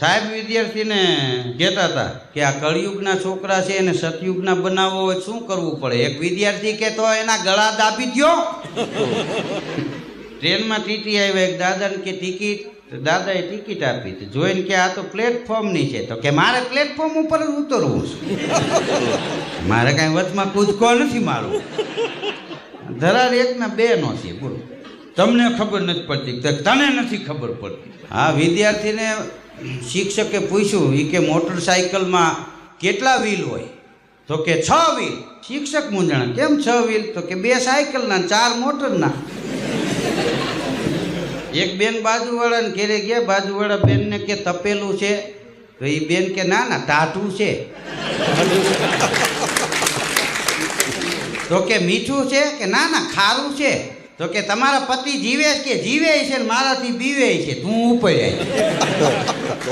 સાહેબ વિદ્યાર્થીને કહેતા હતા કે આ કળિયુગના છોકરા છે એને સતયુગના બનાવવો હોય શું કરવું પડે? એક વિદ્યાર્થી કે તો એના ગળા દાબી દ્યો. ટ્રેનમાં ટીટી આવ્યા, એક દાદાને કે, ટિકિટ. દાદાએ ટિકિટ આપી તો જોઈને કે આ તો પ્લેટફોર્મની છે. તો કે, મારે પ્લેટફોર્મ ઉપર જ ઉતરવું છે. મારે કાંઈ વચમાં કૂદકો નથી મારવું. ધરાર એકના બે નો છે. બોલો. તમને ખબર નથી પડતી તને નથી ખબર પડતી. હા, વિદ્યાર્થીને શિક્ષકે પૂછ્યું એ કે મોટરસાયકલમાં કેટલા વ્હીલ હોય? તો કે, છ વ્હીલ. શિક્ષક મૂંઝણ, કેમ છ વ્હીલ? તો કે, બે સાયકલના ચાર મોટરના. એક બેન બાજુવાળાને ઘેરે ગયા, બાજુવાળા બેનને કે, તપેલું છે? તો એ બેન કે, ના ના, ટાટું છે. તો કે, મીઠું છે? કે, ના ના, ખારું છે. તો કે તમારા પતિ જીવે કે જીવે છે ને મારાથી બીવે છે? તું ઉપર આવી